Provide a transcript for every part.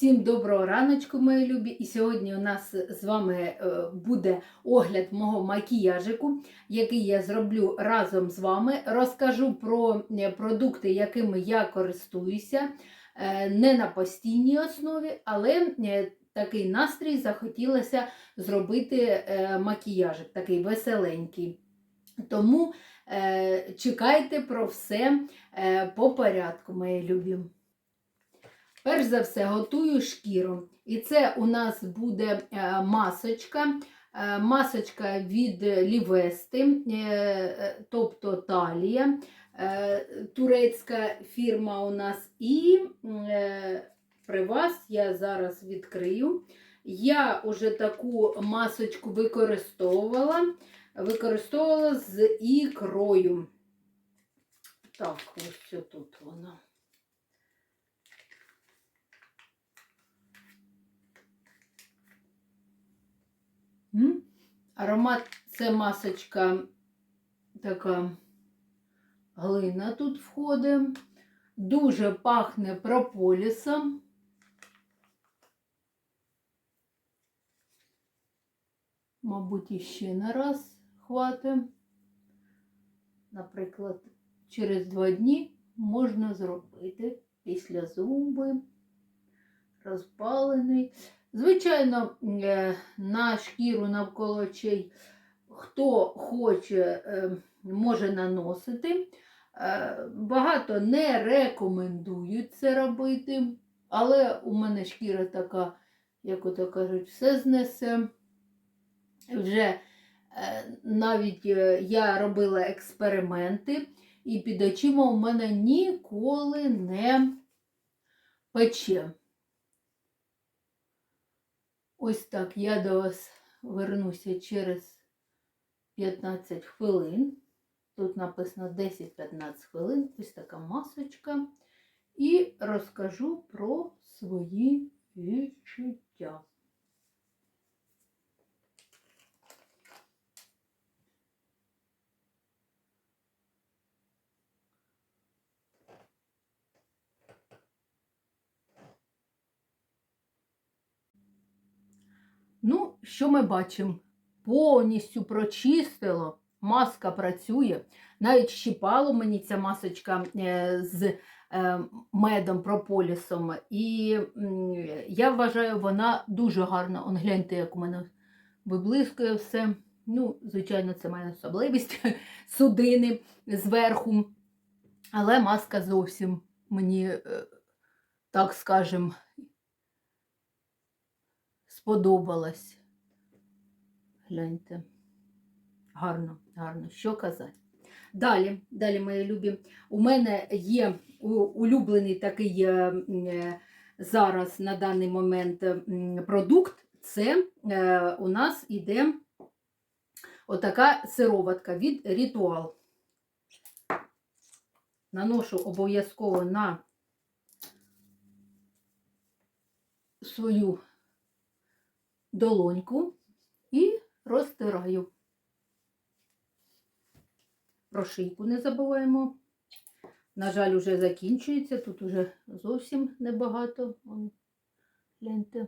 Всім доброго раночку, мої любі! І сьогодні у нас з вами е, буде огляд мого макіяжику, який я зроблю разом з вами. Розкажу про е, продукти, якими я користуюся, е, не на постійній основі, але такий настрій захотілося зробити макіяжик, такий веселенький. Тому чекайте про все по порядку, мої любі. Перш за все, готую шкіру. І це у нас буде е, масочка. Е, Масочка від Лівести, е, тобто талія, турецька фірма у нас. І при вас я зараз відкрию. Я вже таку масочку використовувала, використовувала з ікрою. Так, ось тут вона. М? Аромат це масочка така глина тут входить. Дуже пахне прополісом. Мабуть, іще не раз хватить. Наприклад, через два дні можна зробити після зуби, розпалений. Звичайно, е, на шкіру навколо очей, хто хоче, е, може наносити. Е, Багато не рекомендують це робити, але у мене шкіра така, як ото кажуть, все знесе. Вже навіть я робила експерименти, і під очима у мене ніколи не пече. Ось так я до вас вернуся через 15 хвилин. Тут написано 10-15 хвилин. Ось така масочка. І розкажу про свої відчуття. Ну, що ми бачимо? Повністю прочистило, маска працює. Навіть щипало мені ця масочка е, з е, медом прополісом. І я вважаю, вона дуже гарна. Он гляньте, як у мене виблискує все. Ну, звичайно, це має особливість судини зверху. Але маска зовсім мені, е, так скажем, сподобалась. Гляньте. Гарно, гарно, що казати. Далі, далі, мої любі, у мене є улюблений такий е, зараз на даний момент продукт. Це е, у нас іде отака сироватка від ритуал. Наношу обов'язково на свою долоньку і розтираю. Про шийку не забуваємо. На жаль, вже закінчується, тут уже зовсім небагато. гляньте.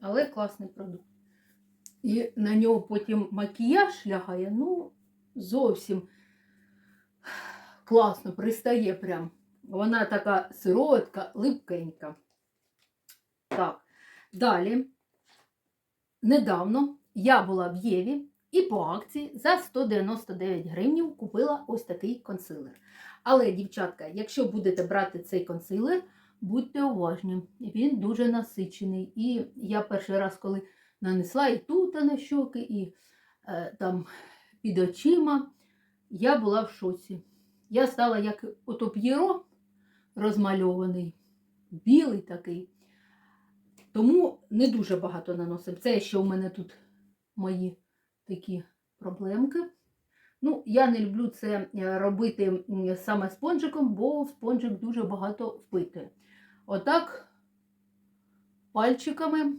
Але класний продукт. І на нього потім макіяж лягає, ну, зовсім класно, пристає прям. Вона така сироватка, липкенька. Так, далі недавно я була в Єві і по акції за 199 гривнів купила ось такий консилер. Але, дівчатка, якщо будете брати цей консилер, будьте уважні, він дуже насичений. І я перший раз, коли нанесла і тут на щоки, і е, там під очима, я була в шоці. Я стала як ото п'єро розмальований, білий такий. Тому не дуже багато наносимо. Це ще у мене тут мої такі проблемки. Ну, я не люблю це е, робити саме спонжиком, бо спонжик дуже багато впитує. Отак пальчиками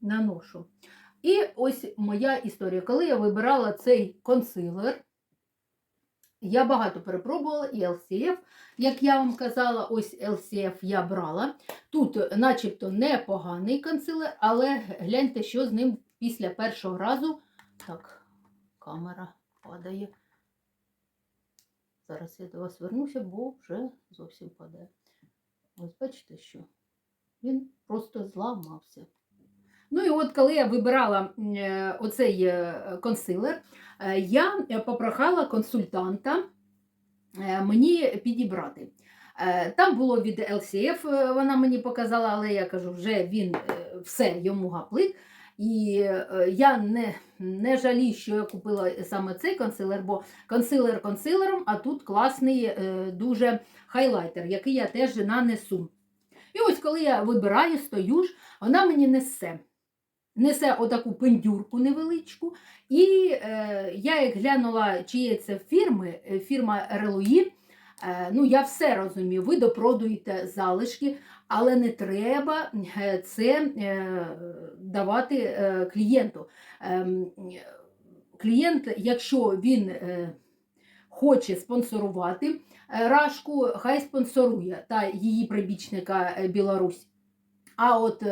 наношу. І ось моя історія. Коли я вибирала цей консилер, Я багато перепробувала і LCF, як я вам казала, ось LCF я брала. Тут начебто непоганий консилер, але гляньте, що з ним після першого разу. Так, камера падає. Зараз я до вас вернуся, бо вже зовсім падає. Ось бачите, що він просто зламався. Ну і от коли я вибирала е, оцей е, консилер, е, я попрохала консультанта мені підібрати. Там було від LCF, вона мені показала, але я кажу, вже він все йому гаплик. І е, я не, не жалію, що я купила саме цей консилер, бо консилер консилером, а тут класний е, дуже хайлайтер, який я теж нанесу. І ось коли я вибираю, стою ж, вона мені несе. Несе отаку пендюрку невеличку. І е, я як глянула, чиє це фірми, е, фірма Релуї, е, ну я все розумію, ви допродуєте залишки, але не треба е, це е, давати е, клієнту. Ем, клієнт, якщо він хоче спонсорувати рашку, хай спонсорує та її прибічника Білорусь. А от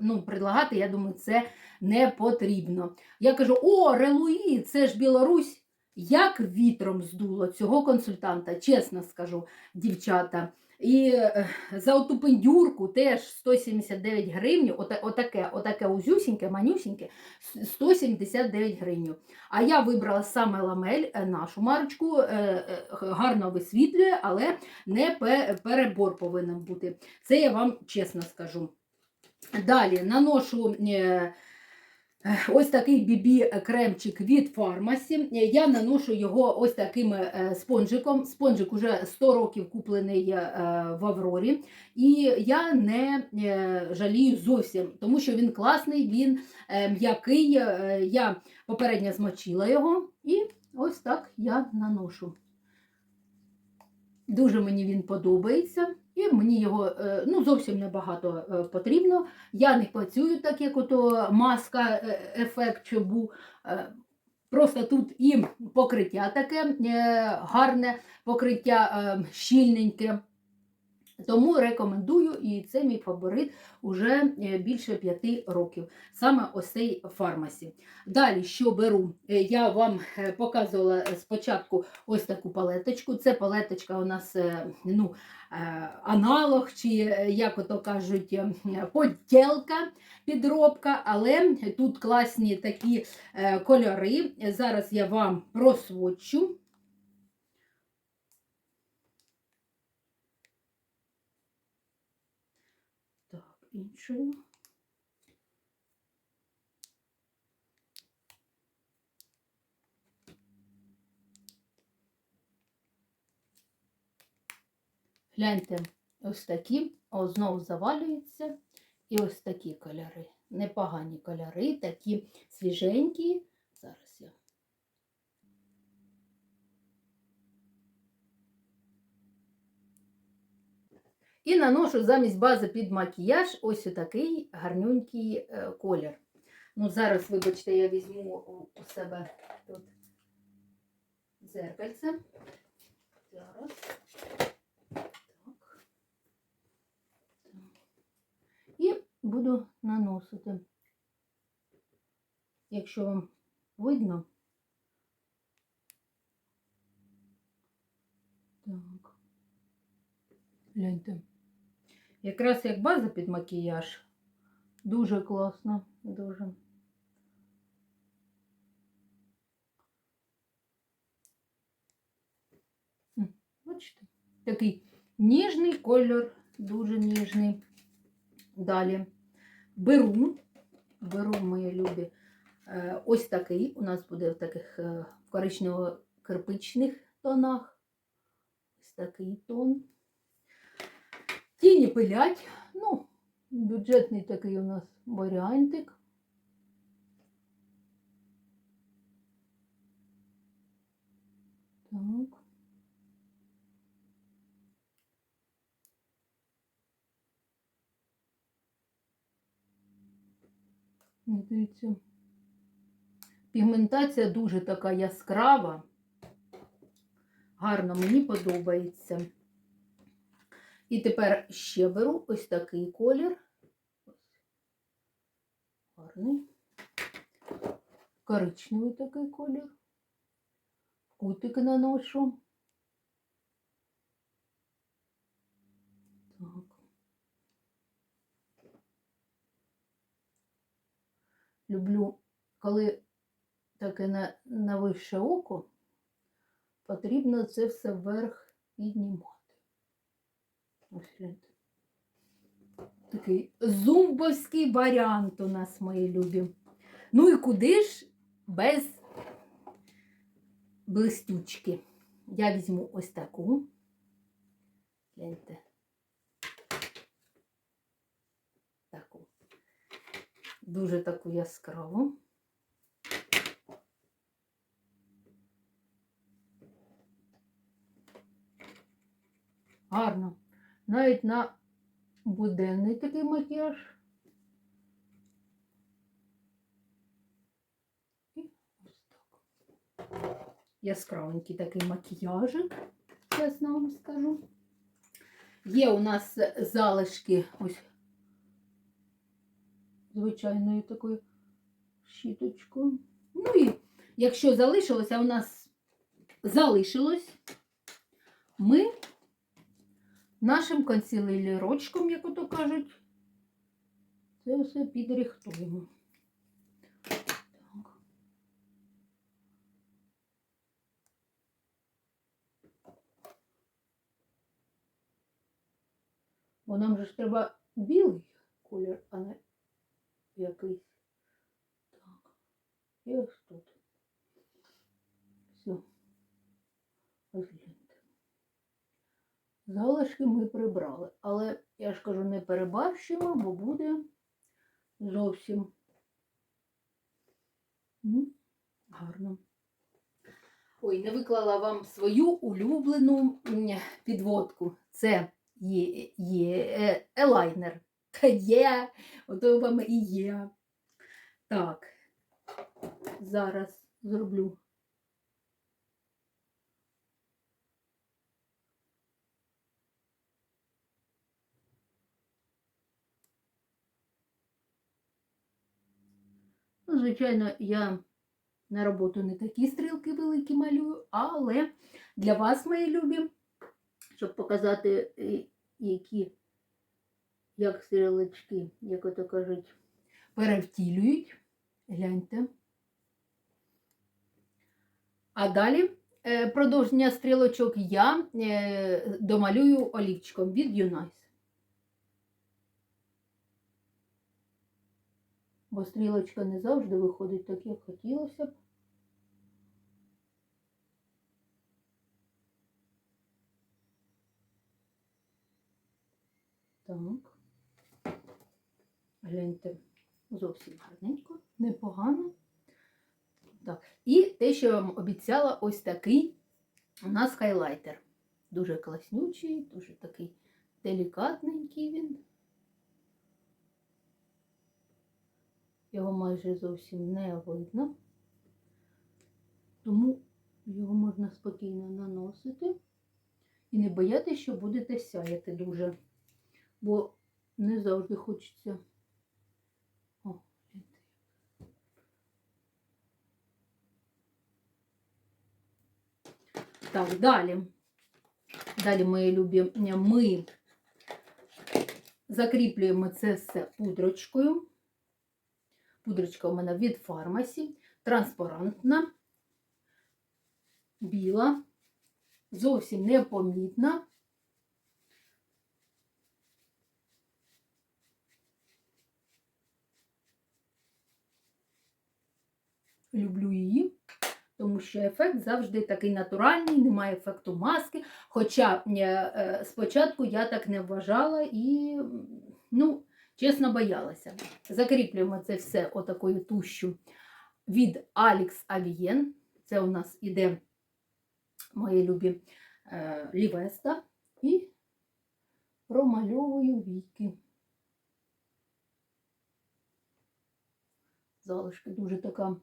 ну, предлагати, я думаю, це не потрібно. Я кажу: о, Релуї, це ж Білорусь. Як вітром здуло цього консультанта, чесно скажу, дівчата. І е, за оту пендюрку теж 179 гривень, ота- отаке, отаке узюсіньке, манюсіньке, 179 гривень. А я вибрала саме ламель, е, нашу марочку, е, гарно висвітлює, але не перебор повинен бути. Це я вам чесно скажу. Далі наношу ось такий бібі-кремчик від фармасі. Я наношу його ось таким е, спонжиком. Спонжик уже 100 років куплений е, в Аврорі. І я не е, жалію зовсім, тому що він класний, він м'який. Я попередньо змочила його і ось так я наношу. Дуже мені він подобається, і мені його е, ну, зовсім небагато е, потрібно. Я не працюю так, як ото маска е, ефект, чи. Е, Просто тут і покриття таке гарне, покриття щільненьке. Тому рекомендую, і це мій фаворит уже е, більше п'яти років. Саме ось цей фармасі. Далі, що беру, Е, я вам е, показувала спочатку ось таку палеточку. Це палеточка у нас ну, аналог, чи як ото кажуть, е, поділка, підробка, але тут класні такі кольори. Зараз я вам просвочу. Так, іншою. Гляньте, ось такі, о, знову завалюється. І ось такі кольори. Непогані кольори, такі свіженькі. Зараз я. І наношу замість бази під макіяж ось такий гарнюнький е, колір. Ну, зараз, вибачте, я візьму у, себе тут дзеркальце. Зараз. Так. І буду наносити. Якщо вам видно. Так. Гляньте. Якраз як база під макіяж. Дуже класно, дуже. Бачите? Такий ніжний кольор, дуже ніжний. Далі беру, беру мої любі. е, Ось такий. У нас буде в таких е, коричнево-кирпичних тонах. Ось такий тон. Тіні пилять. Ну, бюджетний такий у нас варіантик. Так. Дивіться. Пігментація дуже така яскрава. Гарно, мені подобається. І тепер ще беру ось такий колір. Гарний. Коричневий такий колір. Кутик наношу. Так. Люблю, коли таке на, на вище око, потрібно це все вверх піднімати. Ось. Такий зумбовський варіант у нас, мої любі. Ну і куди ж без блистючки? Я візьму ось таку. Гляньте. Таку. Дуже таку яскраву. Гарно. Навіть на буденний такий макіяж. І ось так. Яскравенький такий макіяжик, чесно вам скажу. Є у нас залишки ось звичайною такою щіточкою. Ну і якщо залишилося, у нас залишилось, ми нашим консилерочком, як ото кажуть, це все підрихтуємо. Так. Бо нам же ж треба білий колір, а не якийсь. Так. І ось тут. Все. Ось гляньте. Залишки ми прибрали, але я ж кажу, не перебарщимо, бо буде зовсім гарно. Ой, не виклала вам свою улюблену підводку. Це є, є е, елайнер. Та є, ото вам і є. Так, зараз зроблю. Ну, звичайно, я на роботу не такі стрілки великі малюю, але для вас, мої любі, щоб показати, е, які, як стрілочки, як ото кажуть, перевтілюють. Гляньте. А далі е, продовження стрілочок я е, домалюю олівчиком від Юнайс. Бо стрілочка не завжди виходить так, як хотілося б. Так. Гляньте, зовсім гарненько, непогано. Так. І те, що я вам обіцяла, ось такий у нас хайлайтер. Дуже класнючий, дуже такий делікатненький він. Його майже зовсім не видно, тому його можна спокійно наносити і не боятися, що будете сяяти дуже, бо не завжди хочеться. Так, далі. Далі, мої любі, ми закріплюємо це все пудрочкою. Пудрочка у мене від фармасі, транспарантна, біла, зовсім непомітна. Люблю її, тому що ефект завжди такий натуральний, немає ефекту маски. Хоча е, е, спочатку я так не вважала і, ну, Чесно боялася. Закріплюємо це все отакою тущу від Alex Avien. Це у нас іде мої любі е, лівеста. І промальовую віки. Залишки дуже така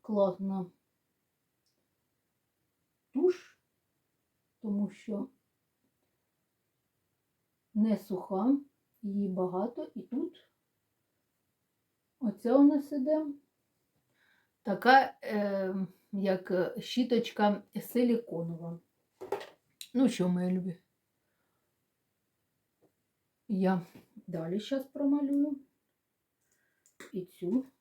класна туш, тому що не суха, її багато, і тут оця у нас іде така, е, як щіточка силіконова. Ну що, мої любі? Я далі зараз промалюю і цю.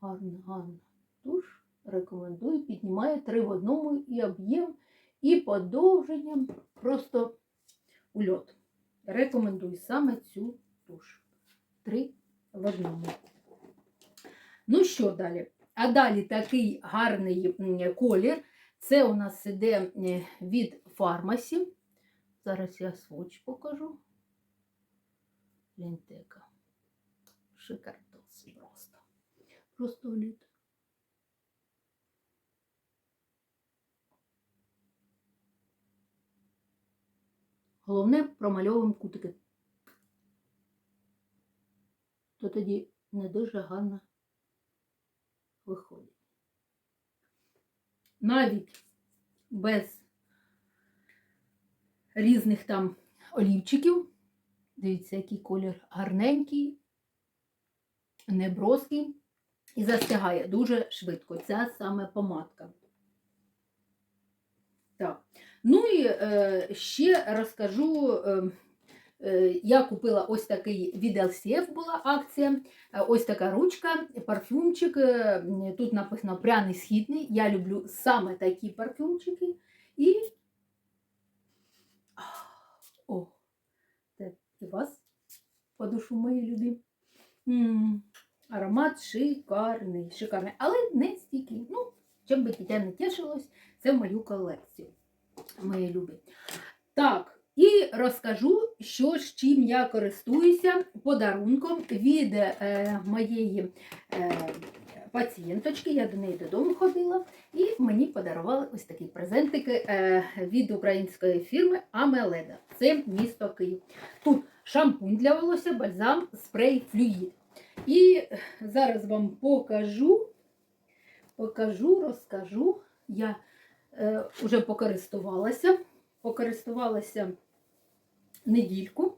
Гарна, гарна туш. Рекомендую. Піднімає три в одному і об'єм, і подовженням. Просто ульот. Рекомендую саме цю туш. Три в одному. Ну що далі? А далі такий гарний колір. Це у нас іде від фармасі. Зараз я своч покажу. Лінтека. Шикардос просто. Просто літ. Головне промальовуємо кутики. То тоді не дуже гарно виходить. Навіть без різних там олівчиків. Дивіться, який колір гарненький, неброский і застигає дуже швидко. Ця саме помадка. Так. Ну і е, ще розкажу. Е, е, я купила ось такий від LCF була акція. Е, Ось така ручка, парфюмчик. Тут написано пряний східний. Я люблю саме такі парфюмчики. І. О, це і вас по душу мої. М, Аромат шикарний, шикарний, але не стійкий. Ну, чим би дитя не тішилось, це в мою колекцію. Мої любі. Так, і розкажу, що з чим я користуюся подарунком від е, моєї е, пацієнточки. Я до неї додому ходила, і мені подарували ось такі презентики е, від української фірми Амеледа. Це місто Київ. Тут шампунь для волосся, бальзам, спрей, флюїд. І зараз вам покажу, покажу, розкажу. Я вже покористувалася, покористувалася недільку.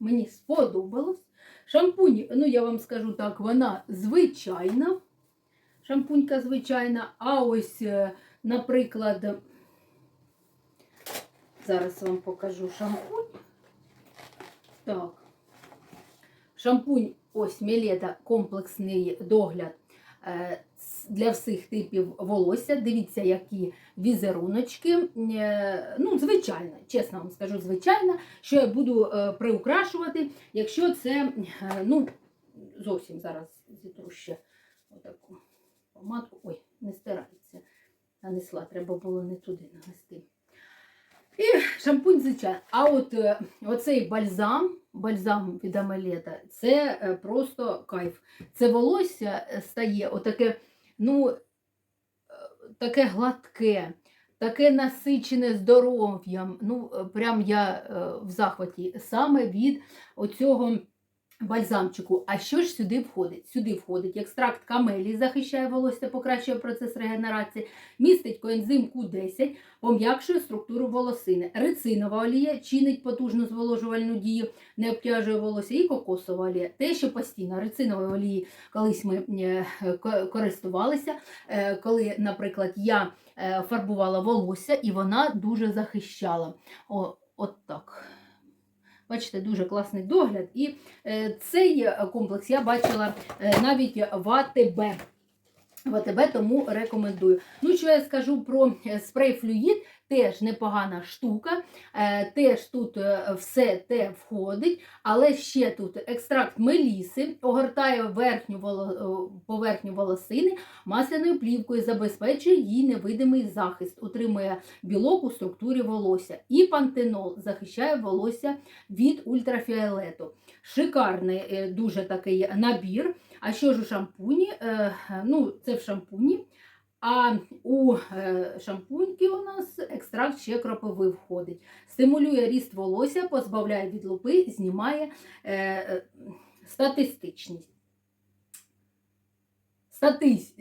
Мені сподобалось. Шампунь, ну я вам скажу так, вона звичайна. Шампунька звичайна, а ось, е, наприклад, зараз вам покажу шампунь. Так. Шампунь ось Мілета комплексний догляд е, для всіх типів волосся. Дивіться, які візеруночки. Е, Ну, звичайно, чесно вам скажу, звичайно, що я буду е, приукрашувати, якщо це, е, ну, зовсім зараз зітру ще отаку помадку. Ой, не стирається. Нанесла, треба було не туди нанести. І шампунь, звичайно. А от оцей бальзам, бальзам від Амелета, це просто кайф. Це волосся стає отаке, ну, е, таке гладке, таке насичене здоров'ям. Ну, е, прям я е, в захваті саме від оцього бальзамчику. А що ж сюди входить? Сюди входить екстракт камелії, захищає волосся, покращує процес регенерації, містить коензим Q10, пом'якшує структуру волосини. Рецинова олія чинить потужну зволожувальну дію, не обтяжує волосся, і кокосова олія. Те, що постійно рецинової олії колись ми е, користувалися, е, коли, наприклад, я е, фарбувала волосся, і вона дуже захищала. О, от так. Бачите, дуже класний догляд. І е, цей комплекс я бачила е, навіть в АТБ. В АТБ, тому рекомендую. Ну, що я скажу про е, спрей флюїд, теж непогана штука. Е, теж тут е, все те входить, але ще тут екстракт меліси, огортає верхню поверхню волосини масляною плівкою, забезпечує їй невидимий захист, утримує білок у структурі волосся. І пантенол захищає волосся від ультрафіолету. Шикарний дуже такий набір. А що ж у шампуні? Е, Ну, це в шампуні. А у е, шампуньки у нас екстракт ще кропиви входить. Стимулює ріст волосся, позбавляє від лупи, знімає е, статистичність. статись,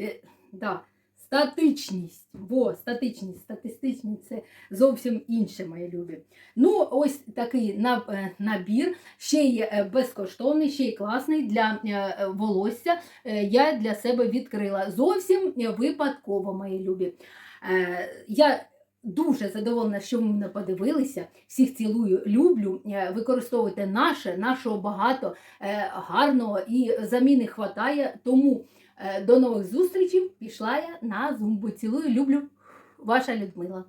да, статичність. Во, статичність, статистичність це зовсім інше, мої любі. Ну, ось такий е, набір, ще й е, безкоштовний, ще й класний для е, волосся. Я для себе відкрила. Зовсім випадково, мої любі. Я дуже задоволена, що ви мене подивилися. Всіх цілую, люблю. Використовуйте наше, нашого багато, гарного і заміни хватає. Тому до нових зустрічей. Пішла я на зумбу. Цілую, люблю. Ваша Людмила.